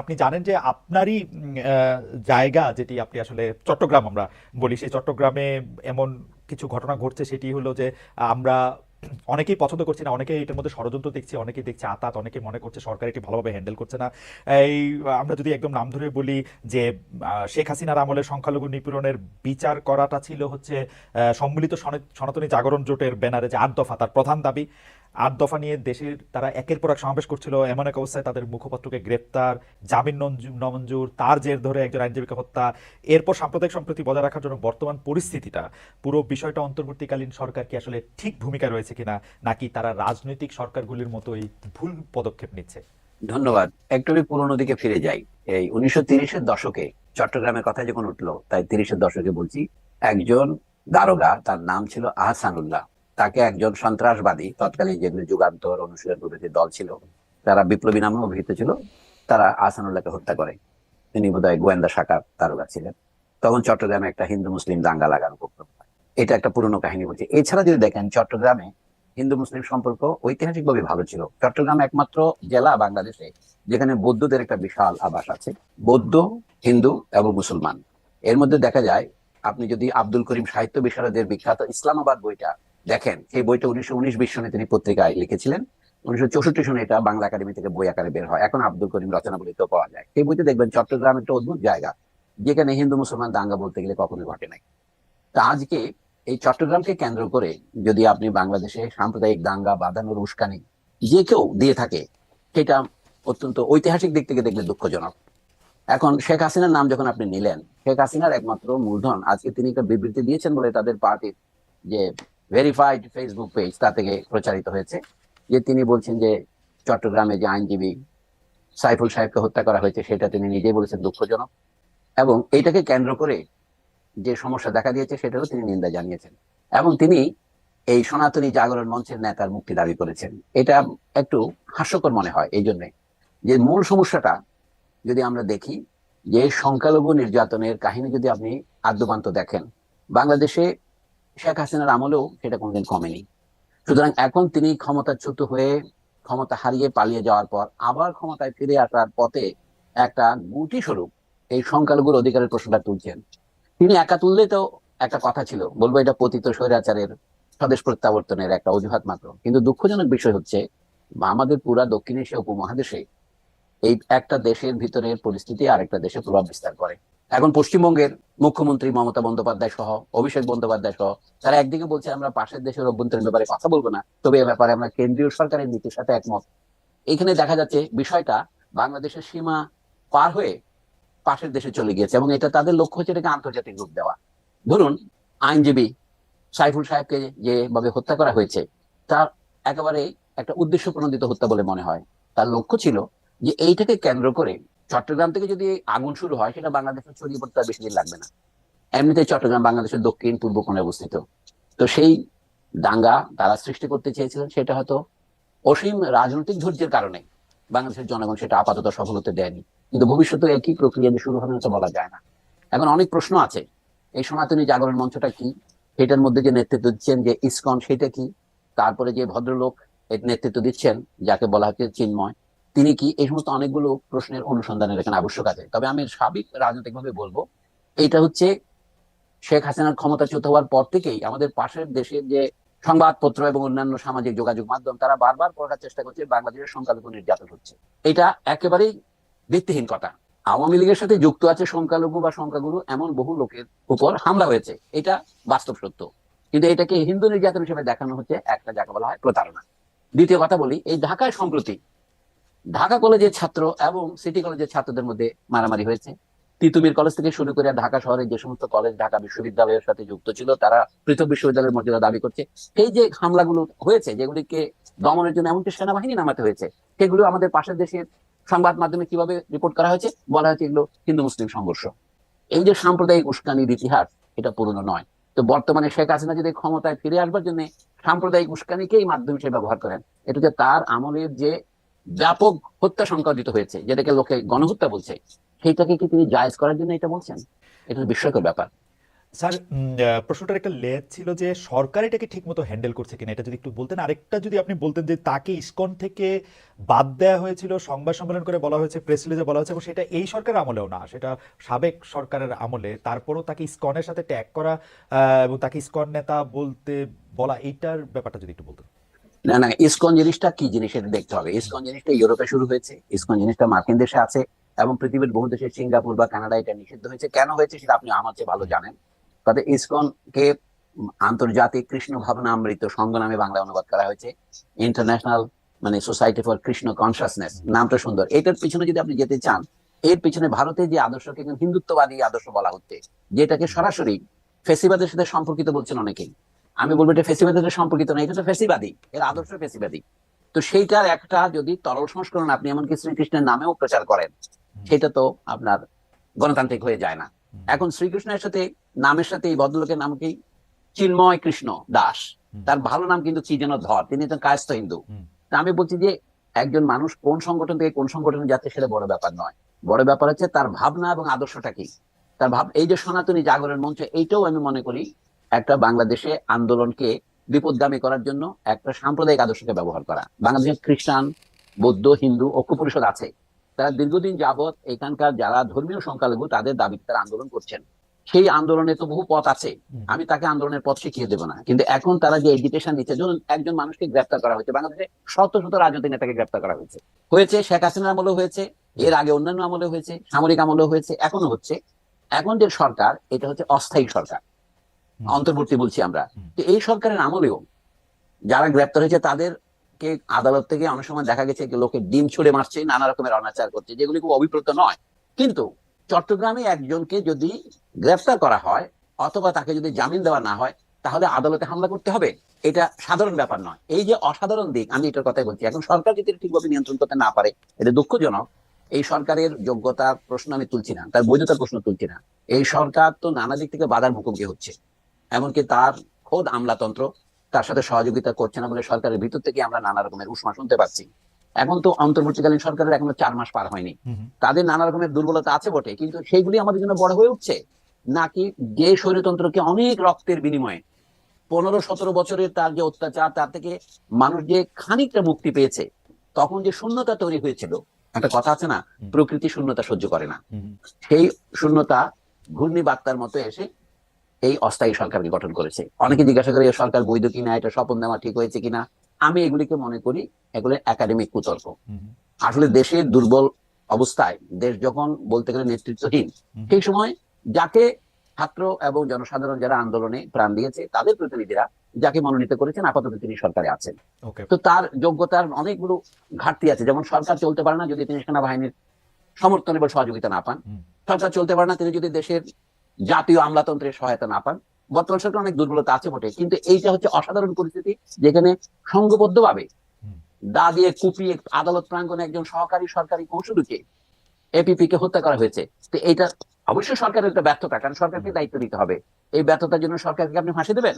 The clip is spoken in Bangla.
আপনি জানেন যে আপনারই জায়গা যেটি আপনি আসলে চট্টগ্রাম আমরা বলি, সেই চট্টগ্রামে এমন কিছু ঘটনা ঘটছে, সেটি হলো যে, আমরা অনেকেই পছন্দ করছি না, অনেকেই এটার মধ্যে ষড়যন্ত্র দেখছি, অনেকেই দেখছে আতাত, অনেকে মনে করছে সরকার এটি ভালোভাবে হ্যান্ডেল করছে না। এই, আমরা যদি একদম নাম ধরে বলি যে শেখ হাসিনার আমলে সংখ্যালঘু নিপীড়নের বিচার করাটা ছিল হচ্ছে সম্মিলিত সনাতনী জাগরণ জোটের ব্যানারে যে আট দফা, তার প্রধান দাবি। আট দফা নিয়ে দেশের তারা একের পর এক সমাবেশ করছিল। এমন এক অবস্থায় তাদের মুখপাত্রকে গ্রেপ্তার। জামিন নমঞ্জুর, তার জের ধরে একজন আইনজীবীকে হত্যা। এরপর সাম্প্রদায়িক সম্প্রীতি বজায় রাখার জন্য বর্তমান পরিস্থিতিটা, পুরো বিষয়টা অন্তর্বর্তীকালীন সরকার কি আসলে ঠিক ভূমিকা রয়েছে কিনা, নাকি তারা রাজনৈতিক সরকারগুলির মতোই ভুল পদক্ষেপ নিচ্ছে? ধন্যবাদ। একটু পুরোনো দিকে ফিরে যাই। এই উনিশশো তিরিশের দশকে চট্টগ্রামের কথা যখন উঠল, তাই তিরিশের দশকে বলছি, একজন দারোগা, তার নাম ছিল আহসানুল্লাহ। তাকে একজন সন্ত্রাসবাদী তৎকালীন যেগুলো যুগান্তর অনুশীলন প্রভৃতি দল ছিল, তারা বিপ্লবী নামে অভিহিত ছিল, তারা আহসানুল্লাহকে হত্যা করে। তিনি বোধহয় গোয়েন্দা শাখার দারোগা ছিলেন। তখন চট্টগ্রামে একটা হিন্দু মুসলিম দাঙ্গা লাগানো উপক্রম এটা একটা পুরনো কাহিনী বলছি। এছাড়া যদি দেখেন, চট্টগ্রামে হিন্দু মুসলিম সম্পর্ক ঐতিহাসিকভাবে ভালো ছিল। চট্টগ্রাম একমাত্র জেলা বাংলাদেশে যেখানে বৌদ্ধদের একটা বিশাল আবাস আছে। বৌদ্ধ, হিন্দু এবং মুসলমান। এর মধ্যে দেখা যায়, আপনি যদি আব্দুল করিম সাহিত্য বিশারদের বিখ্যাত ইসলামাবাদ বইটা দেখেন সেই বইটা উনিশশো উনিশ বিশ সনে তিনি পত্রিকায় লিখেছিলেন। উনিশশো চৌষট্টি সনে এটা বাংলা একাডেমি থেকে বই আকারে বের হয়। এখন আব্দুল করিম রচনাবলিতেও পাওয়া যায়। সেই বইতে দেখবেন চট্টগ্রাম একটা অদ্ভুত জায়গা, যেখানে হিন্দু মুসলমান দাঙ্গা বলতে গেলে কখনোই ঘটে নাই। তা আজকে এই চট্টগ্রামকে কেন্দ্র করে যদি আপনি বাংলাদেশে সাম্প্রদায়িক দাঙ্গা, বাঁধানোর উস্কানি যে কেউ দিয়ে থাকে, সেটা অত্যন্ত ঐতিহাসিক দিক থেকে দেখলে দুঃখজনক। এখন শেখ হাসিনার নাম যখন আপনি নিলেন, শেখ হাসিনার একমাত্র মূলধন আজকে তিনি একটা বিবৃতি দিয়েছেন বলে তাদের পার্টির যে ভেরিফাইড ফেসবুক পেজ তা থেকে প্রচারিত হয়েছে, যে তিনি বলছেন যে চট্টগ্রামে যে আইনজীবী সাইফুল সাহেবকে হত্যা করা হয়েছে, সেটা তিনি নিজেই বলেছেন দুঃখজনক। এবং এইটাকে কেন্দ্র করে যে সমস্যা দেখা দিয়েছে, সেটারও তিনি নিন্দা জানিয়েছেন। এবং তিনি এই সনাতনী জাগরণ মঞ্চের নেতার মুক্তি দাবি করেছেন। এটা একটু হাস্যকর মনে হয় এই জন্যে যে মূল সমস্যাটা যদি আমরা দেখি, যে সংখ্যালঘু নির্যাতনের কাহিনী যদি আপনি আদ্যপান্ত দেখেন, বাংলাদেশে শেখ হাসিনার আমলেও সেটা কোনোদিন কমেনি। সুতরাং এখন তিনি ক্ষমতাচ্যুত হয়ে ক্ষমতা হারিয়ে পালিয়ে যাওয়ার পর আবার ক্ষমতায় ফিরে আসার পথে একটা গুটি স্বরূপ এই সংখ্যালঘুর অধিকারের প্রশ্নটা তুলছেন। তিনি একা তুললে তো একটা কথা ছিল, বলব এটা পতিত স্বৈরাচারের স্বদেশ প্রত্যাবর্তনের একটা অজুহাত মাত্র। কিন্তু দুঃখজনক বিষয় হচ্ছে, আমাদের পুরা দক্ষিণ এশিয়া উপমহাদেশে এই একটা দেশের ভিতরের পরিস্থিতি আরেকটা দেশে প্রভাব বিস্তার করে। এখন পশ্চিমবঙ্গের মুখ্যমন্ত্রী মমতা বন্দ্যোপাধ্যায় সহ, অভিষেক বন্দ্যোপাধ্যায় সহ, তারা একদিকে বলছে আমরা পাশের দেশের অভ্যন্তরীণ ব্যাপারে কথা বলব না, তবে এ ব্যাপারে আমরা কেন্দ্রীয় সরকারের নীতির সাথে একমত। এখানে দেখা যাচ্ছে বিষয়টা বাংলাদেশের সীমা পার হয়ে পাশের দেশে চলে গিয়েছে এবং এটা তাদের লক্ষ্য হচ্ছে এটাকে আন্তর্জাতিক রূপ দেওয়া। ধরুন, আইনজীবী সাইফুল সাহেবকে যেভাবে হত্যা করা হয়েছে, তার একেবারে একটা উদ্দেশ্য প্রণোদিত হত্যা বলে মনে হয়। তার লক্ষ্য ছিল যে এইটাকে কেন্দ্র করে চট্টগ্রাম থেকে যদি আগুন শুরু হয়, সেটা বাংলাদেশে ছড়িয়ে পড়তে আর বেশি দিন লাগবে না। এমনিতে চট্টগ্রাম বাংলাদেশের দক্ষিণ, পূর্ব কোণে অবস্থিত। তো সেই দাঙ্গা তারা সৃষ্টি করতে চেয়েছিলেন, সেটা হয়তো অসীম রাজনৈতিক ধৈর্যের কারণে বাংলাদেশের জনগণ সেটা আপাতত সফল হতে দেয়নি। কিন্তু ভবিষ্যতে একই প্রক্রিয়া শুরু হবে না বলা যায় না। এখন অনেক প্রশ্ন আছে, এই সনাতনী জাগরণ মঞ্চটা কি? সেটার মধ্যে যে নেতৃত্ব দিচ্ছেন যে ইসকন, সেটা কি? তারপরে যে ভদ্রলোক এর নেতৃত্ব দিচ্ছেন, যাকে বলা হচ্ছে চিন্ময় তিনি কি এই সমস্ত অনেকগুলো প্রশ্নের অনুসন্ধানের এখানে আবশ্যক আছে? তবে আমি সাবিক রাজনৈতিকভাবে বলব এটা হচ্ছে শেখ হাসিনার ক্ষমতাচ্যুত হওয়ার পর থেকেই আমাদের পাশের দেশের যে সংবাদপত্র এবং অন্যান্য সামাজিক যোগাযোগ মাধ্যম, তারা বারবার পড়ার চেষ্টা করছে, বাংলাদেশের সংখ্যালঘু নির্যাতন হচ্ছে। এটা একেবারেই ভিত্তিহীন কথা। আওয়ামী লীগের সাথে যুক্ত আছে সংখ্যালঘু বা সংখ্যাগুরু, এমন বহু লোকের উপর হামলা হয়েছে। এটা বাস্তব সত্য। কিন্তু এটাকে হিন্দু নির্যাতন হিসেবে দেখানো হচ্ছে, একটা যাকে বলা হয় প্রতারণা। দ্বিতীয় কথা বলি, এই ঢাকায় সম্প্রতি ঢাকা কলেজের ছাত্র এবং সিটি কলেজের ছাত্রদের মধ্যে মারামারি হয়েছে। তিতুমির কলেজ থেকে শুরু করে ঢাকা শহরে যে সমস্ত কলেজ ঢাকা বিশ্ববিদ্যালয়ের সাথে যুক্ত ছিল, তারা পৃথক বিশ্ববিদ্যালয়ের মর্যাদা দাবি করছে। এই যে হামলাগুলো হয়েছে, যেগুলিকে দমনের জন্য এমনকি সেনাবাহিনী নামাতে হয়েছে, সেগুলো আমাদের পাশের দেশের সংবাদ মাধ্যমে কীভাবে রিপোর্ট করা হয়েছে? বলা হয়েছে এগুলো হিন্দু মুসলিম সংঘর্ষ। এই যে সাম্প্রদায়িক উস্কানির ইতিহাস, এটা পুরনো নয়। তো বর্তমানে শেখ হাসিনা যদি ক্ষমতায় ফিরে আসবার জন্য সাম্প্রদায়িক উস্কানিকেই মাধ্যম হিসেবে ব্যবহার করেন এটা যে তার আমলের যে ব্যাপক হত্যা সংঘটিত হয়েছে, যেটাকে লোকে গণহত্যা বলছে। সেইটাকে কি তিনি জায়েজ করার জন্য এটা বলছেন? এটা বিস্ময়কর ব্যাপার। স্যার প্রশ্নটার একটা লেয়ার ছিল যে সরকার এটাকে ঠিকমতো হ্যান্ডেল করছে কিনা, এটা যদি একটু বলতেন। আরেকটা যদি আপনি বলতেন যে তাকে ইসকন থেকে বাদ দেওয়া হয়েছিল, সংবাদ সম্মেলন করে বলা হয়েছে, প্রেস রিলিজে বলা হয়েছে, এবং সেটা এই সরকারের আমলেও না, সেটা সাবেক সরকারের আমলে। তারপরও তাকে ইসকনের সাথে ট্যাগ করা এবং তাকে ইসকন নেতা বলতে বলা, এইটার ব্যাপারটা যদি একটু বলতেন। না না, ইসকন জিনিসটা কি জিনিস এটা দেখতে হবে? ইসকন জিনিসটা ইউরোপে শুরু হয়েছে, ইসকন জিনিসটা মার্কিন দেশে আছে এবং পৃথিবীর বহু দেশে সিঙ্গাপুর বা কানাডা এটা নিষিদ্ধ হয়েছে। কেন হয়েছে সেটা আপনি আমার চেয়ে ভালো জানেন। তাতে ইসকনকে আন্তর্জাতিক কৃষ্ণ ভাবনা অমৃত সংঘ নামে বাংলা অনুবাদ করা হয়েছে। ইন্টারন্যাশনাল মানে সোসাইটি ফর কৃষ্ণ কনসাসনেস নামটা সুন্দর। এটার পিছনে যদি আপনি যেতে চান, এর পিছনে ভারতের যে আদর্শকে হিন্দুত্ববাদী আদর্শ বলা হচ্ছে, যেটাকে সরাসরি ফেসিবাদের সাথে সম্পর্কিত বলছেন অনেকেই। আমি বলব এটা ফেসিবাদের সম্পর্কিত না এটা তো ফেসিবাদী এর আদর্শ ফেসিবাদী। তো সেইটার একটা যদি তরল সংস্করণ আপনি এমনকি শ্রীকৃষ্ণের নামেও প্রচার করেন সেটা তো আপনার গণতান্ত্রিক হয়ে যায় না। এখন শ্রীকৃষ্ণের সাথে নামের সাথে এই ভদ্রলোকের নাম কি? চিন্ময় কৃষ্ণ দাস। তার ভালো নাম কিন্তু যেন ধর তিনি তো কায়স্থ হিন্দু। তা আমি বলছি যে একজন মানুষ কোন সংগঠন থেকে কোন সংগঠনে যাচ্ছে সেটা বড় ব্যাপার নয়। বড় ব্যাপার হচ্ছে তার ভাবনা এবং আদর্শটা কি? তার ভাব এই যে সনাতনী জাগরণ মঞ্চ এইটাও আমি মনে করি একটা বাংলাদেশে আন্দোলনকে বিপদগামী করার জন্য একটা সাম্প্রদায়িক আদর্শকে ব্যবহার করা। বাংলাদেশে খ্রিস্টান বৌদ্ধ হিন্দু ঐক্য পরিষদ আছে। তারা দীর্ঘদিন যাবৎ এখানকার যারা ধর্মীয় সংখ্যালঘু তাদের দাবিতে তারা আন্দোলন করছেন। সেই আন্দোলনে তো বহু পথ আছে। আমি তাকে আন্দোলনের পথ শিখিয়ে দেবো না। কিন্তু এখন তারা যে এডুকেশন দিচ্ছে ধরুন একজন মানুষকে গ্রেপ্তার করা হয়েছে। বাংলাদেশে শত শত রাজনৈতিক নেতাকে গ্রেপ্তার করা হয়েছে। হয়েছে শেখ হাসিনার আমলেও হয়েছে এর আগে অন্যান্য আমলে হয়েছে সামরিক আমলেও হয়েছে এখনও হচ্ছে। এখন যে সরকার এটা হচ্ছে অস্থায়ী সরকার। অন্তর্বর্তী বলছি আমরা। তো এই সরকারের আমলেও যারা গ্রেপ্তার হয়েছে তাদেরকে আদালত থেকে অনেক সময় দেখা গেছে লোকে ডিম ছুড়ে মারছে নানা রকমের অনাচার করছে যেগুলি খুব অভিপ্রেত নয়। কিন্তু চট্টগ্রামে একজনকে যদি গ্রেফতার করা হয় অথবা তাকে যদি জামিন দেওয়া না হয় তাহলে আদালতে হামলা করতে হবে। এটা সাধারণ ব্যাপার নয়। এই যে অসাধারণ দিক আমি এটার কথাই বলছি এখন সরকার যদি ঠিকভাবে নিয়ন্ত্রণ করতে না পারে এটা দুঃখজনক। এই সরকারের যোগ্যতার প্রশ্ন আমি তুলছি না তার বৈধতার প্রশ্ন তুলছি না। এই সরকার তো নানা দিক থেকে বাধার মুখোমুখি হচ্ছে। এমনকি তার খোদ আমলাতন্ত্র তার সাথে সহযোগিতা করছে না বলে সরকারের ভিতর থেকে আমরা নানা রকমের উষ্মা শুনতে পাচ্ছি। এখন তো অন্তর্বর্তীকালীন সরকারের এখনও চার মাস পার হয়নি। তাদের নানা রকমের দুর্বলতা আছে বটে কিন্তু সেইগুলি আমাদের জন্য বড় হয়ে উঠছে? নাকি যে স্বৈরতন্ত্রকে অনেক রক্তের বিনিময়ে পনেরো সতেরো বছরের তার যে অত্যাচার তার থেকে মানুষ যে খানিকটা মুক্তি পেয়েছে তখন যে শূন্যতা তৈরি হয়েছিল একটা কথা আছে না প্রকৃতি শূন্যতা সহ্য করে না। সেই শূন্যতা ঘূর্ণি বার্তার মতো এসে এই অস্থায়ী সরকারকে গঠন করেছে অনেকে জিজ্ঞাসা করে সরকার বৈধ কিনা? এটা স্বপন দেওয়া ঠিক হয়েছে কিনা? আমি এগুলিকে মনে করি এগুলো একাডেমিক কুতর্ক। আসলে দেশের দুর্বল অবস্থায় দেশ যখন বলতে গেলে নেতৃত্বহীন সেই সময় যাকে ছাত্র এবং জনসাধারণ যারা আন্দোলনে প্রাণ দিয়েছে তাদের প্রতিনিধিরা যাকে মনোনীত করেছেন আপাতত তিনি সরকারে আছেন। তো তার যোগ্যতার অনেকগুলো ঘাটতি আছে। যেমন সরকার চলতে পারে না যদি তিনি সেনাবাহিনীর সমর্থন এবং সহযোগিতা না পান। সরকার চলতে পারে না তিনি যদি দেশের জাতীয় আমলাতন্ত্রের সহায়তা না পান। বর্তমান সরকার অনেক দুর্বলতা আছে বটে কিন্তু এইটা হচ্ছে অসাধারণ পরিস্থিতি যেখানে সংঘবদ্ধ ভাবে হুম। দা দিয়ে কুপিয়ে আদালত প্রাঙ্গনে একজন সহকারী সরকারি কৌশলকে এপিপি কে হত্যা করা হয়েছে। তো এইটা অবশ্যই সরকারের একটা ব্যর্থতা কারণ সরকারকে দায়িত্ব দিতে হবে। এই ব্যর্থতার জন্য সরকারকে আপনি ফাঁসি দেবেন।